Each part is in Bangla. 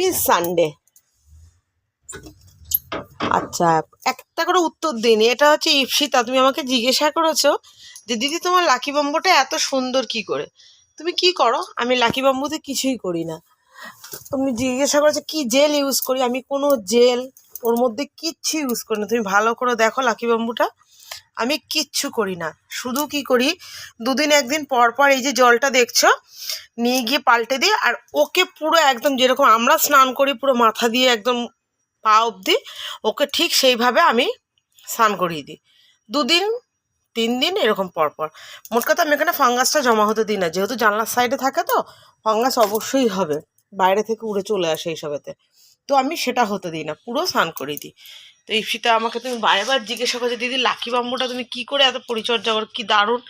মর্নিং সানডে আচ্ছা একটা করে উত্তর দিন এটা হচ্ছে ইপসিতা তুমি আমাকে জিজ্ঞাসা করেছ যে, দিদি, তোমার লাকি বাম্বুটা এত সুন্দর কি করে? তুমি কি করো? আমি লাকি বাম্বুতে কিছুই করি না। তুমি জিজ্ঞাসা করেছ, কি জেল ইউজ করি? আমি কোনো জেল ওর মধ্যে কিচ্ছু ইউজ করি না। তুমি ভালো করে দেখো লাকি বাম্বুটা। আমি কিচ্ছু করি না। শুধু কি করি? দুদিন একদিন পর পর এই যে জলটা দেখছ, নিয়ে গিয়ে পাল্টে দিই আর ওকে পুরো একদম যেরকম আমরা স্নান করি, পুরো মাথা দিয়ে একদম পা অবধি, ওকে ঠিক সেইভাবে আমি স্নান করিয়ে দিই। দুদিন, তিন দিন এরকম পর পর। মোট কথা আমি এখানে ফাঙ্গাসটা জমা হতে দিই না। যেহেতু জানলার সাইডে থাকে তো, ফাঙ্গাস অবশ্যই হবে। বাইরে থেকে উড়ে চলে আসে এইসবেতে তো আমি সেটা হতে দিই না, পুরো স্নান করিয়ে দিই। তো ইপসিতা আমাকে তুমি বারবার জিজ্ঞাসা করছ, দিদি, লাকি বাম্বুটা তুমি কি করে এত পরিচর্যা করো, কি দারুণ?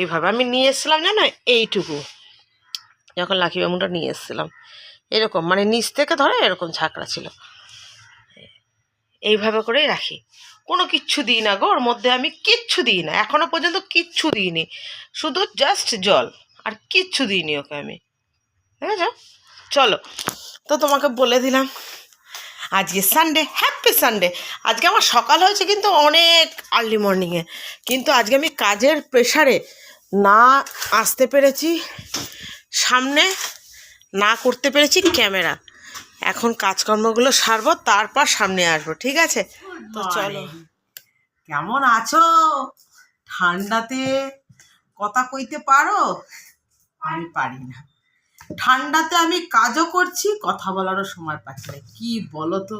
এইভাবে আমি নিয়ে এসেছিলাম জানো, এইটুকু। যখন লাকি বাম্বুটা নিয়ে এসেছিলাম, এরকম মানে নিচ থেকে ধরে এরকম ঝাঁকড়া ছিল। এইভাবে করেই রাখি। কোনো কিচ্ছু দিই না গো, ওর মধ্যে আমি কিচ্ছু দিই না এখনও পর্যন্ত কিচ্ছু দিইনি। শুধু জাস্ট জল, আর কিচ্ছু দিইনি ওকে আমি। ঠিক আছে চলো, তো তোমাকে বলে দিলাম আজকে সানডে হ্যাপি সানডে আজকে আমার সকাল হয়েছে কিন্তু অনেক আর্লি মর্নিংয়ে কিন্তু আজকে আমি কাজের প্রেশারে না আসতে পেরেছি সামনে না করতে পেরেছি ক্যামেরা এখন কাজকর্মগুলো সারবো তারপর সামনে আসব ঠিক আছে? তো চলো। কেমন আছো? ঠান্ডাতে কথা কইতে পারো? আমি পারি না। ঠান্ডাতে আমি কাজও করছি, কথা বলারও সময় পাচ্ছি না। কি বলো তো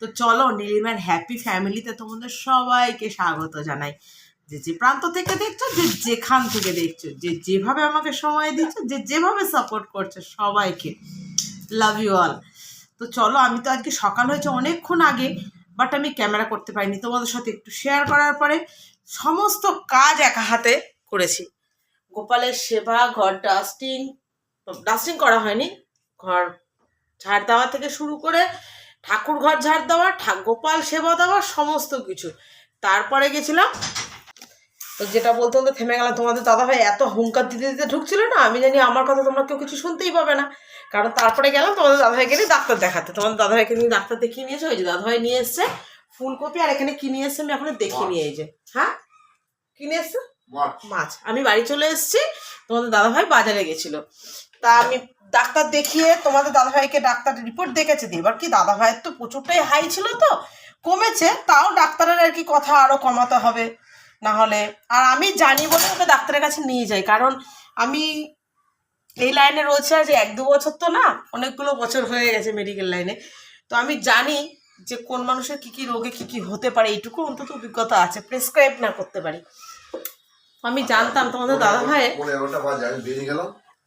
তো চলো, নীলিমার হ্যাপি ফ্যামিলিতে তোমাদের সবাইকে স্বাগত জানাই। যে যে প্রান্ত থেকে দেখছ, যে যেখান থেকে দেখছ, যে যেভাবে আমাকে সময় দিচ্ছ, যে যেভাবে সাপোর্ট করছ সবাইকে। লাভ ইউ অল তো চলো, আমি তো আজকে সকাল হয়েছে অনেকক্ষণ আগে বাট আমি ক্যামেরা করতে পারিনি। তোমাদের সাথে একটু শেয়ার করার পরে সমস্ত কাজ একা হাতে করেছি। গোপালের সেবা ঘর ডাস্টিং ডাস্টিং করা হয়নি। ঘর ঝাড় দেওয়া থেকে শুরু করে ঠাকুর ঘর ঝাড় দেওয়া গোপাল সেবা দেওয়া সমস্ত কিছু। তারপরে গেছিলাম। তো যেটা বলতে বলতে থেমে গেলাম। তোমাদের দাদাভাই এত হুঙ্কার দিতে দিতে ঢুকছিল না? আমি জানি আমার কথা তোমরা কেউ কিছু শুনতেই পাবে না। কারণ তারপরে গেলাম তোমাদের দাদাভাইকে নিয়ে ডাক্তার দেখাতে। তোমাদের দাদাভাইকে নিয়ে ডাক্তার দেখিয়ে নিয়েছে ওই যে দাদাভাই নিয়ে এসছে ফুলকপি আর এখানে কি নিয়ে এসছে আমি এখন দেখিয়ে নিয়ে এই যে। হ্যাঁ? কি নিয়ে এসছে? মাছ। আমি বাড়ি চলে এসেছি। তোমাদের দাদাভাই বাজারে গেছিল। তা আমি ডাক্তার দেখিয়ে তোমাদের দাদাভাইকে ডাক্তার রিপোর্ট দেখেছে দিয়ে। এবার কি দাদাভাইয়ের তো প্রচুরটাই হাই ছিল তো কমেছে তাও ডাক্তারের আর কি কথা আরও কমাতে হবে। না হলে আর আমি জানি বলে ওকে ডাক্তারের কাছে নিয়ে যাই কারণ আমি এই লাইনে রয়েছে আজ এক দু বছর তো না অনেকগুলো বছর হয়ে গেছে মেডিকেল লাইনে তো আমি জানি যে কোন মানুষের কি কি রোগে কি কি হতে পারে এইটুকু অন্তত অভিজ্ঞতা আছে প্রেসক্রাইব না করতে পারি। আমি জানতাম তোমাদের দাদা ভাই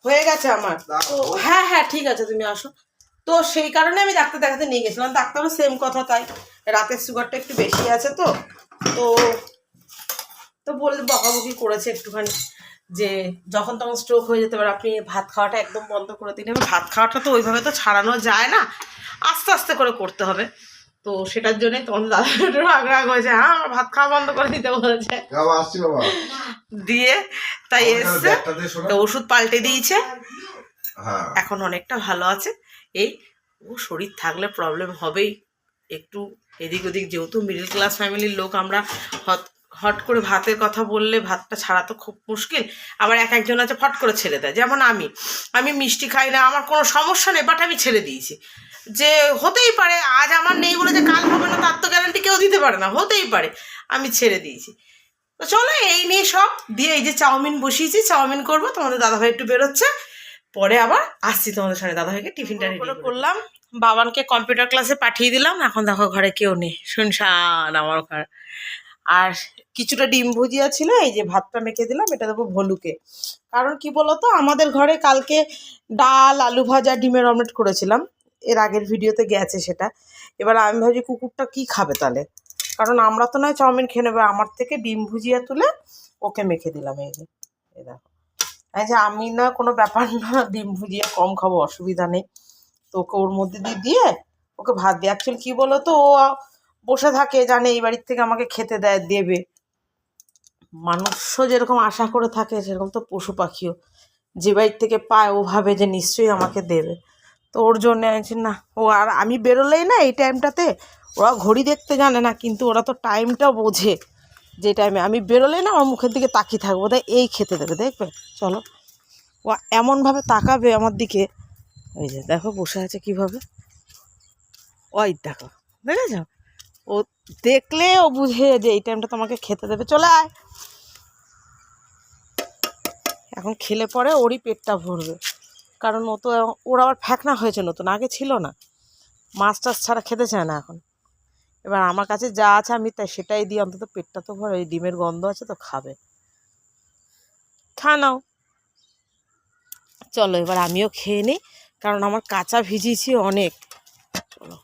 হয়ে গেছে আমার। তো হ্যাঁ হ্যাঁ ঠিক আছে তুমি আসো। তো সেই কারণে আমি ডাক্তার দেখাতে নিয়ে গেছিলাম। ডাক্তারও সেম কথা তাই। রাতের সুগারটা একটু বেশি আছে তো। তো তো বলে বকাবকি করেছে একটুখানি যে যখন তখন স্ট্রোক হয়ে যেতে পারে আপনি ভাত খাওয়াটা একদম বন্ধ করে দিন। ভাত খাওয়াটা তো ওইভাবে তো ছাড়ানো যায় না। আস্তে আস্তে করে করতে হবে। তো সেটার জন্য তখন দাদা একটু রাগ রাগ হয়েছে হ্যাঁ আমার ভাত খাওয়া বন্ধ করে দিতে বলেছে। দিয়ে তাই এসছে। তো ওষুধ পাল্টে দিয়েছে। হ্যাঁ। এখন অনেকটা ভালো আছে। এই ও শরীর থাকলে প্রবলেম হবেই। একটু এদিক ওদিক যেহেতু মিডিল ক্লাস ফ্যামিলির লোক আমরা হট করে ভাতের কথা বললে ভাতটা ছাড়া তো খুব মুশকিল। আবার এক একজন আছে ফট করে ছেড়ে দেয়। যেমন আমি। আমি মিষ্টি খাই না আমার কোনো সমস্যা নেই বাট আমি ছেড়ে দিয়েছি। যে হতেই পারে আজ আমার নেই বলে যে কাল হবে না তার তো গ্যারান্টি কেউ দিতে পারে না। হতেই পারে আমি ছেড়ে দিয়েছি। তো চলো এই নিয়ে সব। দিয়ে এই যে চাউমিন বসিয়েছি চাউমিন করব। তোমাদের দাদাভাই একটু বেরোচ্ছে। পরে আবার আসছি তোমাদের সঙ্গে দাদাভাইকে টিফিনটা রেডি করলাম। বাবানকে কম্পিউটার ক্লাসে পাঠিয়ে দিলাম। এখন দেখো ঘরে কেউ নেই। শুনশান আমার ঘর। আর কিছুটা ডিম ভুজিয়া ছিল, এই যে ভাতটা মেখে দিলাম, এটা দেবো ভলুকে। কারণ কি বলতো, আমাদের ঘরে কালকে ডাল, আলু ভাজা, ডিমের অমলেট করেছিলাম। এর আগের ভিডিওতে গেছে সেটা। এবার আমি ভাবছি, কুকুরটা কি খাবে তাহলে? কারণ আমরা তো নয়, চাউমিন খেয়ে নেবে। আমার থেকে ডিম ভুজিয়া তুলে ওকে মেখে দিলাম, এই যে। এই আচ্ছা আমি না, কোনো ব্যাপার না, ডিম ভুজিয়া কম খাব, অসুবিধা নেই। তো ওকে ওর মধ্যে দিয়ে দিয়ে ওকে ভাত দিয়ে অ্যাকচুয়ালি কী বলো তো ও বসে থাকে, জানে এই বাড়ির থেকে আমাকে খেতে দেয়, দেবে। মানুষও যেরকম আশা করে থাকে, সেরকম তো পশু পাখিও। যে বাড়ির থেকে পায়, ও ভাবে যে নিশ্চয়ই আমাকে দেবে। তো ওর জন্য না, ও আর আমি বেরোলেই না এই টাইমটাতে। ওরা ঘড়ি দেখতে জানে না, কিন্তু ওরা তো টাইমটা বোঝে যে টাইমে। আমি বেরোলেই না, আমার মুখের দিকে তাকিয়ে থাকব তাই এই খেতে দেবে, দেখবে? চলো। ও এমনভাবে তাকাবে আমার দিকে। ওই যে দেখো, বসে আছে কীভাবে। ওই দেখো, দেখেছ? ও দেখলে ও বুঝে যে এই টাইমটা তোমাকে খেতে দেবে। চলে আয়। এখন খেলে পরে ওরই পেটটা ভরবে। কারণ ও তো, ওর আবার ফ্যাকনা হয়েছে নতুন, আগে ছিল না। মাছ টাছ ছাড়া খেতে চায় না এখন। এবার আমার কাছে যা আছে আমি তাই সেটাই দিই, অন্তত পেটটা তো ভরে এই ডিমের গন্ধ আছে তো খাবে। খা নাও। চলো এবার আমিও খেয়ে নিই, কারণ আমার কাঁচা ভিজিয়েছি অনেক। চলো।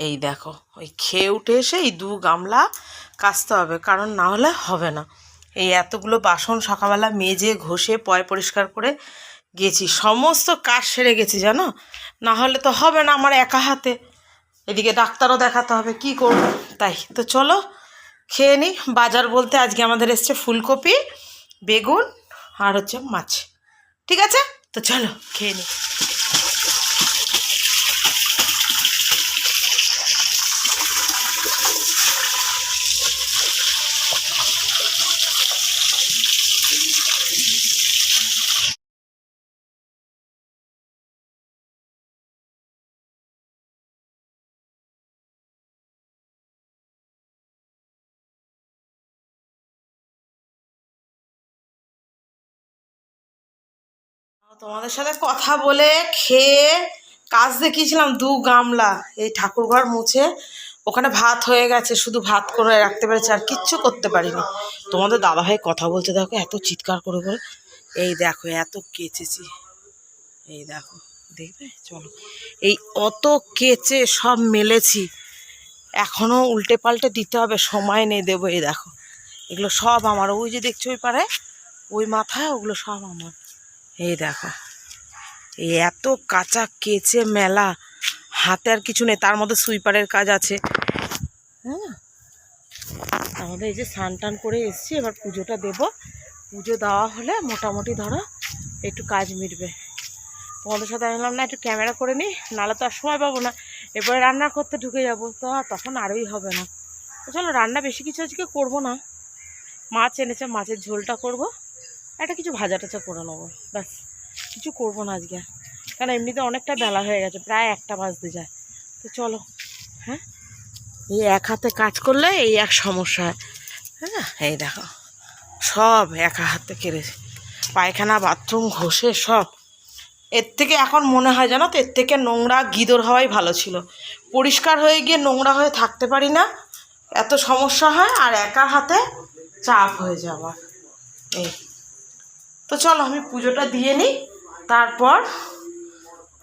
এই দেখো, ওই খেয়ে উঠে এসে এই দু গামলা কাচতে হবে, কারণ না হলে হবে না। এই এতগুলো বাসন সকালবেলা মেজে, ঘষে, পয় পরিষ্কার করে গেছি। সমস্ত কাজ সেরে গেছি, জানো? না হলে তো হবে না আমার একা হাতে। এদিকে ডাক্তারও দেখাতে হবে, কি করব? তাই, তো চলো, খেয়ে নিই। বাজার বলতে আজকে আমাদের এসছে ফুলকপি, বেগুন আর হচ্ছে মাছ। ঠিক আছে? তো চলো, খেয়ে নিই। তোমাদের সাথে কথা বলে খেয়ে কাজ দেখিয়েছিলাম দু গামলা এই ঠাকুরঘর মুছে। ওখানে ভাত হয়ে গেছে, শুধু ভাত করে রাখতে পেরেছি আর কিচ্ছু করতে পারিনি। তোমাদের দাদাভাই কথা বলতে দেখো, এত চিৎকার করে করে। এই দেখো, এত কেচেছি। এই দেখো, দেখবে? চলো। এই অত কেচে সব মেলেছি। এখনও উল্টে পাল্টে দিতে হবে, সময় নেই দেবো, এই দেখো। এগুলো সব আমার, ওই যে দেখছ ওই পাড়ায় ওই মাথায়, ওগুলো সব আমার। এই দেখো। এত কাঁচা কেচে মেলা। হাতে আর কিছু নেই, তার মধ্যে সুইপারের কাজ আছে। হ্যাঁ আমাদের এই যে স্নান টান করে এসছি, এবার পুজোটা দেব। পুজো দেওয়া হলে মোটামুটি ধরো একটু কাজ মিটবে। তোমাদের সাথে আমি বললাম না, একটু ক্যামেরা করে নিই, নাহলে তো আর সময় পাবো না। এবারে রান্না করতে ঢুকে যাব। তো তখন আরোই হবে না। চলো, রান্না বেশি কিছু আজকে করব না। মাছ এনেছে, মাছের ঝোলটা করব। একটা কিছু ভাজা টাজা করে নেব। ব্যাস, কিছু করব না আজকে। কারণ এমনিতে অনেকটা বেলা হয়ে গেছে, প্রায় একটা বাজতে যায়। তো চলো হ্যাঁ? এই এক হাতে কাজ করলে এই এক সমস্যা হয়। এই দেখো, সব একা হাতে কেড়েছে পায়খানা, বাথরুম, ঘষে সব। এর থেকে এখন মনে হয় জানো তো, এর থেকে নোংরা গিদর হওয়াই ভালো ছিল। পরিষ্কার হয়ে গিয়ে নোংরা হয়ে থাকতে পারি না, এত সমস্যা হয় আর একা হাতে চাপ হয়ে যাওয়ার এই। তো চলো আমি পুজোটা দিয়ে নিই। তারপর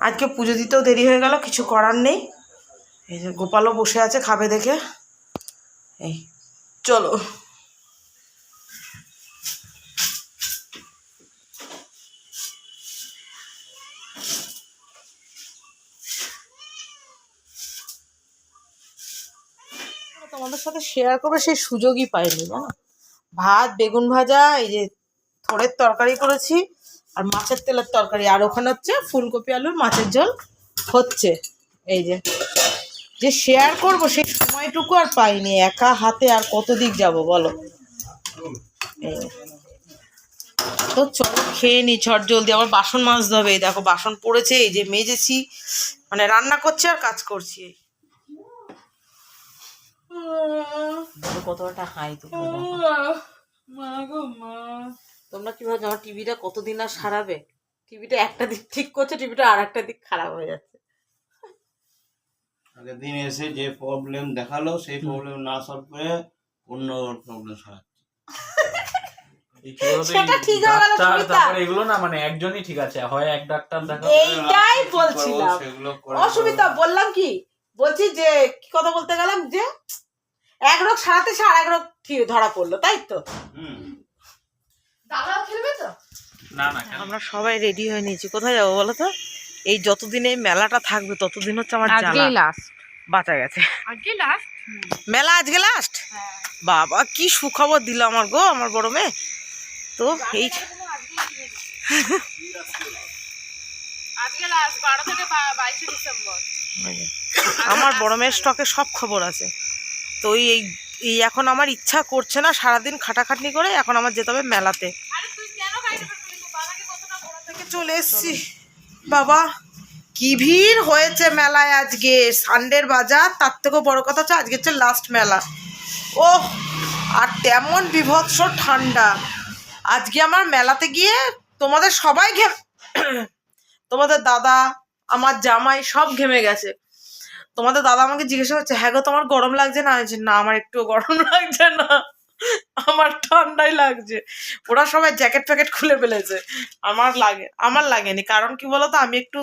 আজকে পুজো দিতেও দেরি হয়ে গেল, কিছু করার নেই। এই যে গোপালও বসে আছে, খাবে দেখে। এই, চলো। তোমাদের সাথে শেয়ার করবে, সেই সুযোগই পাইনি, জানো? ভাত, বেগুন ভাজা, এই যে থোড়ের তরকারি করেছি আর মাছের তেলের তরকারি। আর ওখানে হচ্ছে ফুলকপি আলুর মাছের ঝোল হচ্ছে। এই যে যে শেয়ার করব সেই সময়টুকু আর পাইনি। একা হাতে আর কত দিক যাব বলো। তো চলো খেয়ে নি ঝট জলদি। আবার বাসন মাজতে হবে। এই দেখো বাসন পড়েছে এই যে মেজেছি। মানে রান্না করছি আর কাজ করছি কত একটা হাই তো তোমরা কি ভাবছ আমার টিভিটা কতদিন আর সারাবে? টিভিটা একটা দিক ঠিক করছে টিভিটা আর একটা দিক খারাপ হয়ে যাচ্ছে। আগের দিন এসে যে প্রবলেম দেখাল সেই প্রবলেম না সলভ করে অন্য প্রবলেম সরাচ্ছে। সেটা ঠিক হয়ে গেল, ডাক্তার সুমিতা। তারপরে এগুলো না মানে একজনই ঠিক আছে হয় এক ডাক্তার দেখা এইটাই বলছিলাম। সেগুলো করে অসুবিধা বললাম কি? বলছি যে কি কথা বলতে গেলাম যে এক রোগ সারাতে সে আর এক রোগ ঠিক ধরা পড়ল তাই তো? হুম। না না কেন? আমরা সবাই রেডি হয়ে নিয়েছি। কোথায় যাব বলো তো? এই যতদিন এই মেলাটা থাকবে ততদিন হচ্ছে আমার লাস্ট বাঁচা গেছে। আজকে লাস্ট মেলা আজকে লাস্ট বাবা কি সুখবর দিল আমার গো আমার বড় মেয়ে। তো এই আমার বড় মেয়ের স্টকে সব খবর আছে। তো ওই এই এই এখন আমার ইচ্ছা করছে না সারাদিন খাটাখাটনি করে এখন আমার যেতে হবে মেলাতে। চলে এসছি। বাবা কি ভিড় হয়েছে মেলায় আজকে? সানডের বাজার তার থেকেও বড় কথা হচ্ছে আজকে হচ্ছে লাস্ট মেলা। ও আর তেমন বিভৎস ঠান্ডা। আজকে আমার মেলাতে গিয়ে তোমাদের সবাই ঘেম তোমাদের দাদা আমার জামাই সব ঘেমে গেছে। তোমাদের দাদা আমাকে জিজ্ঞাসা করছে হ্যাঁ গো, তোমার গরম লাগছে না? না, আমার একটু গরম লাগছে না। আমার ঠান্ডাই লাগছে। ওরা সবাই জ্যাকেট ফ্যাকেট খুলে ফেলেছে। আমার লাগে, আমার লাগেনি। কারণ কি বলতো, আমি একটু,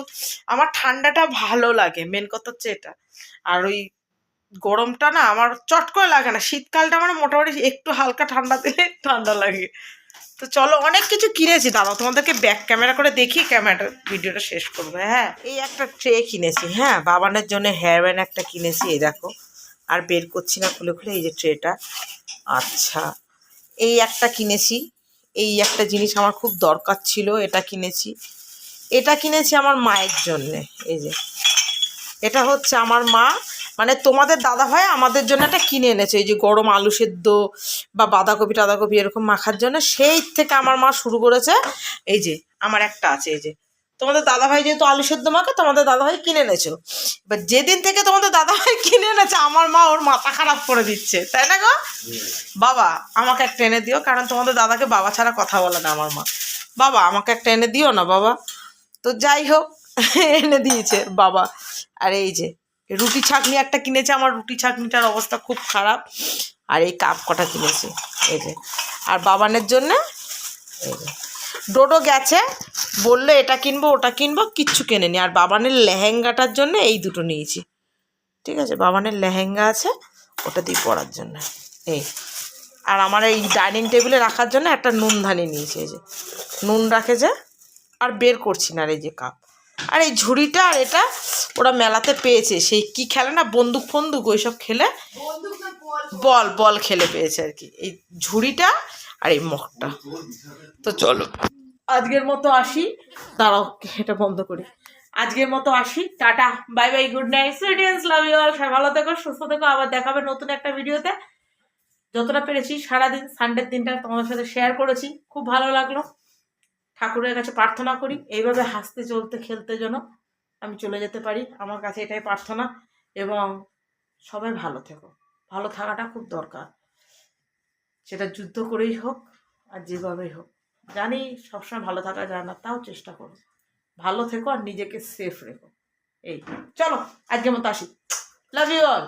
আমার ঠান্ডাটা ভালো লাগে। মেন কথা হচ্ছে এটা। আর ওই গরমটা না, আমার চট করে লাগে না। শীতকালটা আমার মোটামুটি একটু হালকা ঠান্ডা দিলে ঠান্ডা লাগে। তো চলো, অনেক কিছু কিনেছি। দাদা তোমাদেরকে ব্যাক ক্যামেরা করে দেখি ক্যামেরাটা ভিডিওটা শেষ করবে হ্যাঁ? এই একটা ট্রে কিনেছি হ্যাঁ? বাবানের জন্য হেয়ার ব্যান্ড একটা কিনেছি, এই দেখো। আর বের করছি না খুলে খুলে, এই যে ট্রেটা আচ্ছা এই একটা কিনেছি। এই একটা জিনিস আমার খুব দরকার ছিল, এটা কিনেছি। এটা কিনেছি আমার মায়ের জন্যে, এই যে। এটা হচ্ছে আমার মা মানে তোমাদের দাদা ভাই আমাদের জন্য একটা কিনে এনেছে, এই যে গরম আলু সেদ্ধ বা বাঁধাকপি, টাধাকপি এরকম মাখার জন্য। সেই থেকে আমার মা শুরু করেছে, এই যে আমার একটা আছে, এই যে। তোমাদের দাদা ভাই যেহেতু আলু সেদ্ধ মাখে, তোমাদের দাদা ভাই কিনে এনেছো। এবার যেদিন থেকে তোমাদের দাদা ভাই কিনে এনেছে, আমার মা ওর মাথা খারাপ করে দিচ্ছে, তাই না গো? বাবা, আমাকে একটা এনে দিও, কারণ তোমাদের দাদাকে বাবা ছাড়া কথা বলে না আমার মা। বাবা, আমাকে একটা এনে দিও না, বাবা। তো যাই হোক, এনে দিয়েছে বাবা। আর এই যে রুটি ছাকনি একটা কিনেছে, আমার রুটি ছাকনিটার অবস্থা খুব খারাপ। আর এই কাপ কটা কিনেছি, এই যে। আর বাবানের জন্য ডোডো গেছে, বলল, এটা কিনবো, ওটা কিনবো, কিচ্ছু কেনেনি। আর বাবানের লেহেঙ্গাটার জন্য এই দুটো নিয়েছি। ঠিক আছে, বাবানের লেহেঙ্গা আছে, ওটা দিয়ে পরার জন্য। এই। আর আমার এই ডাইনিং টেবিলে রাখার জন্য একটা নুনধানি নিয়েছে, এই যে। নুন রাখে যে, আর বের করছি না এই যে কাপ। আর এই ঝুড়িটা আর এটা ওরা মেলাতে পেয়েছে। সেই কি খেলে না? বন্দুক ফন্দুক ওইসব খেলে বল বল খেলে পেয়েছে আর কি। এই ঝুড়িটা আর এই মগটা। তো চলো। আজকের মতো আসি। দাঁড়াও, এটা বন্ধ করি। আজকের মতো আসি। Tata. Bye bye, good night সুইডেন্স লাভ ইউ অল। সবাই ভালো থেকো, সুস্থ থেকো। আবার দেখাবে নতুন একটা ভিডিওতে। যতটা পেরেছি, সারাদিন, সানডের দিনটা তোমাদের সাথে শেয়ার করেছি। খুব ভালো লাগল। ঠাকুরের কাছে প্রার্থনা করি, এইভাবে হাসতে, চলতে, খেলতে যেন আমি চলে যেতে পারি। আমার কাছে এটাই প্রার্থনা এবং সবাই ভালো থেকো। ভালো থাকাটা খুব দরকার। সেটা যুদ্ধ করেই হোক আর যেভাবেই হোক। জানি সবসময় ভালো থাকা যায় না, তাও চেষ্টা করো। ভালো থেকো আর নিজেকে সেফ রেখো। এই, চলো, আজকের মতো আসি। লাভ ইউ অল